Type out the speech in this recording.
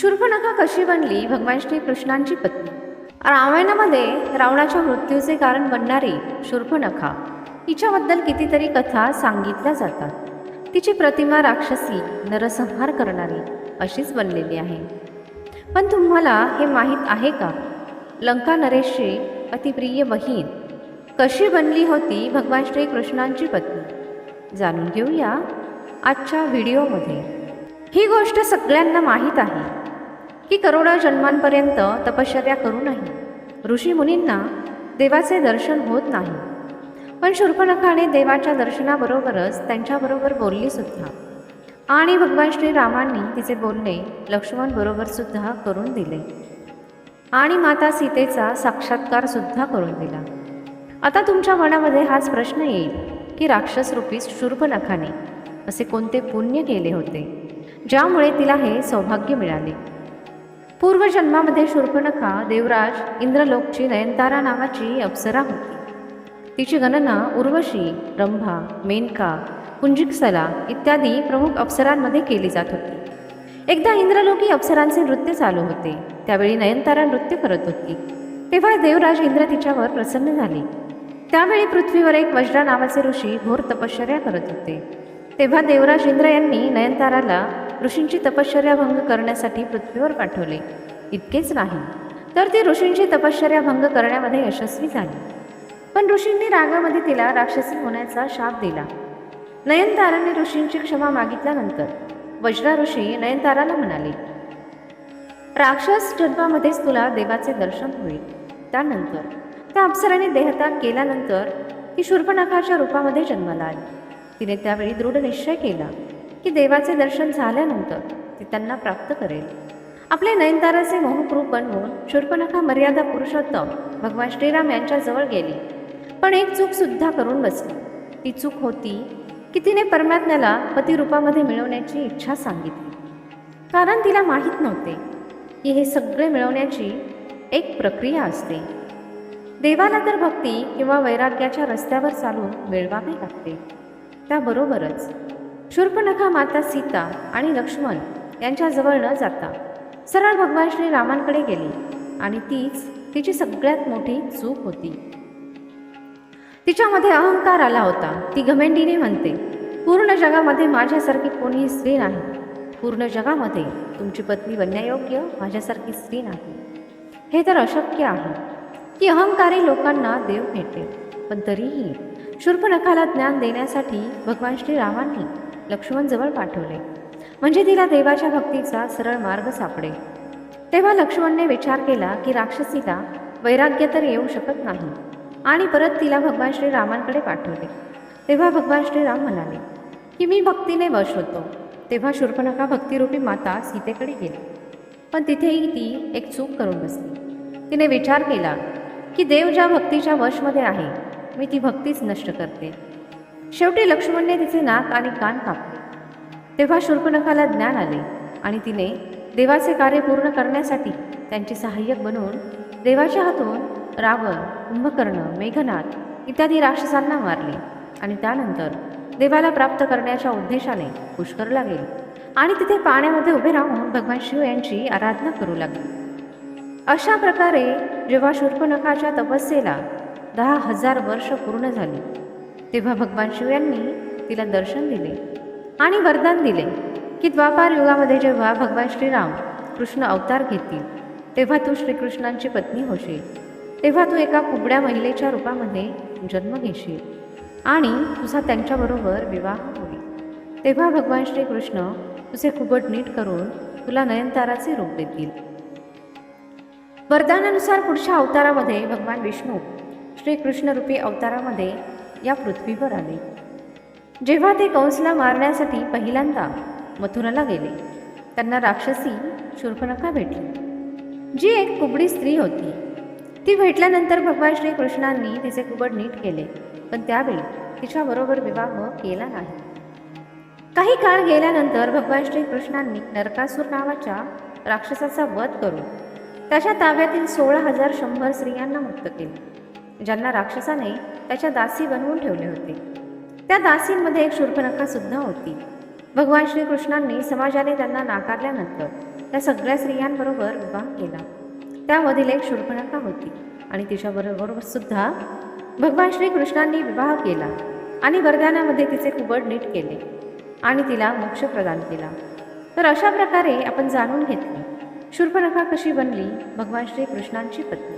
शूर्पणखा कशी बनली भगवान श्रीकृष्णांची पत्नी? रामायणामध्ये रावणाच्या मृत्यूचे कारण बनणारी शूर्पणखा हिच्याबद्दल कितीतरी कथा सांगितल्या जातात. तिची प्रतिमा राक्षसी नरसंहार करणारी अशीच बनलेली आहे. पण तुम्हाला हे माहीत आहे का? लंका नरेशची अतिप्रिय बहीण कशी बनली होती भगवान श्रीकृष्णांची पत्नी? जाणून घेऊया आजच्या व्हिडिओमध्ये. ही गोष्ट सगळ्यांना माहीत आहे. की करोडो जन्मांपर्यंत तपश्चर्या करूनही ऋषीमुनींना देवाचे दर्शन होत नाही. पण शूर्पणखाने देवाच्या दर्शनाबरोबरच त्यांच्याबरोबर बोलली सुद्धा. आणि भगवान श्रीरामांनी तिचे बोलणे लक्ष्मणबरोबरसुद्धा सुद्धा करून दिले. आणि माता सीतेचा साक्षात्कार सुद्धा करून दिला. आता तुमच्या मनामध्ये हाच प्रश्न येईल की राक्षसरूपी शूर्पणखाने असे कोणते पुण्य केले होते ज्यामुळे तिला हे सौभाग्य मिळाले? पूर्वजन्मामध्ये शूर्पणखा देवराज इंद्रलोकची नयनतारा नावाची अप्सरा होती. तिची गणना उर्वशी रंभा मेनका कुंजिकसला इत्यादी प्रमुख अप्सरांमध्ये केली जात होती. एकदा इंद्रलोकी अप्सरांचे नृत्य चालू होते. त्यावेळी नयनतारा नृत्य करत होती. तेव्हा देवराज इंद्र तिच्यावर प्रसन्न झाले. त्यावेळी पृथ्वीवर एक वज्रा नावाचे ऋषी घोर तपश्चर्या करत होते. तेव्हा देवराज इंद्र यांनी नयनताराला ऋषींची तपश्चर्या भंग करण्यासाठी पृथ्वीवर पाठवले. इतकेच नाही तर ती ऋषींची तपश्चर्या भंग करण्यामध्ये यशस्वी झाली. पण ऋषींनी रागामध्ये तिला राक्षसी होण्याचा शाप दिला. नयनताराने ऋषींची क्षमा मागितल्यानंतर वज्रा ऋषी नयनताराला म्हणाले राक्षस जन्मामध्येच तुला देवाचे दर्शन होईल. त्यानंतर त्या अप्सराने देहत्याग केल्यानंतर ती शूर्पणखाच्या रूपामध्ये जन्माला आली. तिने त्यावेळी दृढ निश्चय केला की देवाचे दर्शन झाल्यानंतर ती त्यांना प्राप्त करेल. आपले नयनताराचे मोहक रूप बनवून शूर्पणखा मर्यादा पुरुषोत्तम भगवान श्रीराम यांच्याजवळ गेली. पण एक चूक सुद्धा करून बसली. ती चूक होती की तिने परमात्म्याला पतिरूपामध्ये मिळवण्याची इच्छा सांगितली. कारण तिला माहीत नव्हते की हे सगळे मिळवण्याची एक प्रक्रिया असते. देवाला तर भक्ती किंवा वैराग्याच्या रस्त्यावर चालून मिळवावे लागते. त्याबरोबरच शूर्पणखा माता सीता आणि लक्ष्मण यांच्याजवळ न जाता सरळ भगवान श्रीरामांकडे गेली आणि तीच तिची सगळ्यात मोठी चूक होती. तिच्यामध्ये अहंकार आला होता. ती घमेंडीने म्हणते पूर्ण जगामध्ये माझ्यासारखी कोणीही स्त्री नाही. पूर्ण जगामध्ये तुमची पत्नी बनण्यायोग्य माझ्यासारखी स्त्री नाही. हे तर अशक्य आहे की अहंकारी लोकांना देव भेटेल. पण तरीही शूर्पणखाला ज्ञान देण्यासाठी भगवान श्रीरामांनी लक्ष्मणजवळ पाठवले. म्हणजे तिला देवाच्या भक्तीचा सरळ मार्ग सापडेल. तेव्हा लक्ष्मणने विचार केला की राक्षसीला वैराग्य तर येऊ शकत नाही. आणि परत तिला भगवान श्रीरामांकडे पाठवले. तेव्हा भगवान श्रीराम म्हणाले की मी भक्तीने वश होतो. तेव्हा शूर्पणखा भक्तिरूपी माता सीतेकडे गेली. पण तिथेही ती एक चूक करून बसली. तिने विचार केला की देव ज्या भक्तीच्या वशमध्ये आहे मी ती भक्तीच नष्ट करते. शेवटी लक्ष्मणने तिचे नाक आणि कान कापले. तेव्हा शूर्पणखाला ज्ञान आले आणि तिने देवाचे कार्य पूर्ण करण्यासाठी त्यांचे सहाय्यक बनून देवाच्या हातून रावण कुंभकर्ण मेघनाथ इत्यादी राक्षसांना मारले आणि त्यानंतर देवाला प्राप्त करण्याच्या उद्देशाने पुष्करला गेले आणि तिथे पाण्यामध्ये उभे राहून भगवान शिव यांची आराधना करू लागली. अशा प्रकारे जेव्हा शूर्पणखाच्या तपस्येला दहा हजार वर्ष पूर्ण झाली. तेव्हा भगवान शिव यांनी तिला दर्शन दिले आणि वरदान दिले की द्वापार युगामध्ये जेव्हा भगवान श्रीराम कृष्ण अवतार घेतील तेव्हा तू श्रीकृष्णांची पत्नी होशील. तेव्हा तू एका कुबड्या महिलेच्या रूपामध्ये जन्म घेशील आणि तुझा त्यांच्याबरोबर विवाह होईल. तेव्हा भगवान श्रीकृष्ण तुझे कुबट नीट करून तुला नयनताराचे रूप देतील. वरदानानुसार पुढच्या अवतारामध्ये भगवान विष्णू श्रीकृष्णरूपी अवतारामध्ये या पृथ्वीवर आले. जेव्हा ते कंसला मारण्यासाठी पहिल्यांदा मथुराला गेले त्यांना राक्षसी शूर्पणखा भेटली. जी एक कुबडी स्त्री होती ती भेटल्यानंतर भगवान श्रीकृष्णांनी तिचे कुबड नीट केले पण त्यावेळी तिच्याबरोबर विवाह केला नाही. काही काळ गेल्यानंतर भगवान श्रीकृष्णांनी नरकासूर नावाच्या राक्षसाचा वध करून त्याच्या ताब्यातील सोळा हजार शंभर स्त्रियांना मुक्त केले. ज्यांना राक्षसाने त्याच्या दासी बनवून ठेवले होते. त्या दासींमध्ये एक शूर्पणखा सुद्धा होती. भगवान श्रीकृष्णांनी समाजाने त्यांना नाकारल्यानंतर त्या सगळ्या स्त्रियांबरोबर विवाह केला. त्यामधील एक शूर्पणखा होती आणि तिच्याबरोबर सुद्धा भगवान श्रीकृष्णांनी विवाह केला आणि वरदानामध्ये तिचे कुबड नीट केले आणि तिला मोक्ष प्रदान केला. तर अशा प्रकारे आपण जाणून घेतले शूर्पणखा कशी बनली भगवान श्रीकृष्णांची पत्नी.